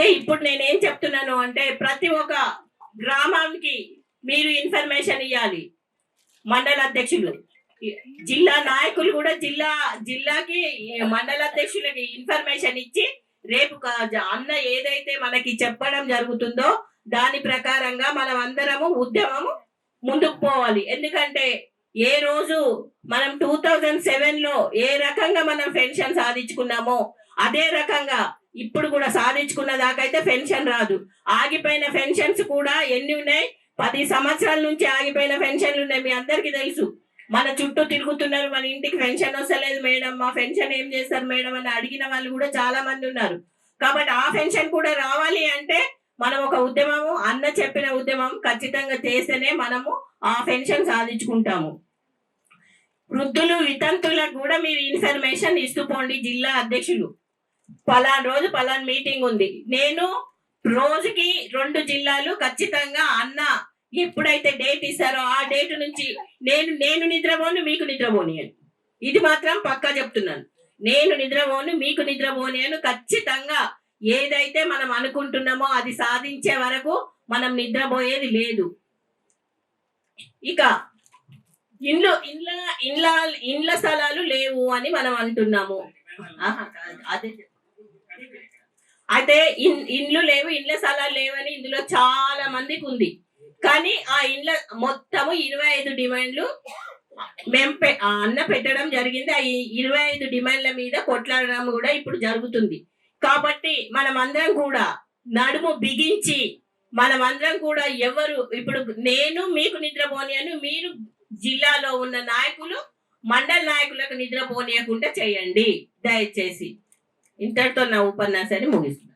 ఇప్పుడు నేనేం చెప్తున్నాను అంటే ప్రతి ఒక్క గ్రామానికి మీరు ఇన్ఫర్మేషన్ ఇవ్వాలి మండల అధ్యక్షులు. జిల్లా నాయకులు కూడా జిల్లా జిల్లాకి మండల అధ్యక్షులకి ఇన్ఫర్మేషన్ ఇచ్చి రేపు జ- అన్న ఏదైతే మనకి చెప్పడం జరుగుతుందో దాని ప్రకారంగా మనం అందరము ఉద్యమము ముందుకు పోవాలి. ఎందుకంటే ఏ రోజు మనం టూ థౌజండ్ సెవెన్లో ఏ రకంగా మనం పెన్షన్ సాధించుకున్నామో అదే రకంగా ఇప్పుడు కూడా సాధించుకున్న దాకైతే పెన్షన్ రాదు. ఆగిపోయిన పెన్షన్స్ కూడా ఎన్ని ఉన్నాయి? పది సంవత్సరాల నుంచి ఆగిపోయిన పెన్షన్లు ఉన్నాయి. మీ అందరికీ తెలుసు. మన చుట్టూ తిరుగుతున్నారు. మన ఇంటికి పెన్షన్ వస్తలేదు మేడం. మా పెన్షన్ ఏం చేస్తారు మేడం అని అడిగిన వాళ్ళు కూడా చాలా మంది ఉన్నారు. కాబట్టి ఆ పెన్షన్ కూడా రావాలి అంటే మనం ఒక ఉద్యమము అన్న చెప్పిన ఉద్యమం ఖచ్చితంగా చేస్తేనే మనము ఆ పెన్షన్ సాధించుకుంటాము. వృద్ధులు వితంతులకు కూడా మీరు ఇన్ఫర్మేషన్ ఇస్తూ పోండి జిల్లా అధ్యక్షులు. పలాన్ రోజు పలాన్ మీటింగ్ ఉంది. నేను రోజుకి రెండు జిల్లాలు ఖచ్చితంగా అన్న ఎప్పుడైతే డేట్ ఇస్తారో ఆ డేట్ నుంచి నేను నేను నిద్రపోను మీకు నిద్రపోని అని. ఇది మాత్రం పక్కా చెప్తున్నాను. నేను నిద్రపోను మీకు నిద్రపోని అని ఖచ్చితంగా ఏదైతే మనం అనుకుంటున్నామో అది సాధించే వరకు మనం నిద్రపోయేది లేదు. ఇక ఇండ్లు ఇండ్ల ఇండ్ల ఇండ్ల స్థలాలు లేవు అని మనం అంటున్నాము. అదే అంటే ఇండ్లు లేవు ఇండ్ల స్థలాలు లేవని ఇందులో చాలా మందికి ఉంది. కానీ ఆ ఇండ్ల మొత్తము ఇరవై ఐదు డిమాండ్లు మేము పె- ఆ అన్న పెట్టడం జరిగింది. ఆ ఇరవై ఐదు డిమాండ్ల మీద కొట్లాడడం కూడా ఇప్పుడు జరుగుతుంది. కాబట్టి మనం అందరం కూడా నడుము బిగించి మనమందరం అందరం కూడా ఎవరు ఇప్పుడు నేను మీకు నిద్రపోనియను మీరు జిల్లాలో ఉన్న నాయకులు మండల నాయకులకు నిద్రపోనీయకుండా చేయండి. దయచేసి. ఇంతటితో నా ఉపన్యాసాన్ని ముగిస్తున్నాను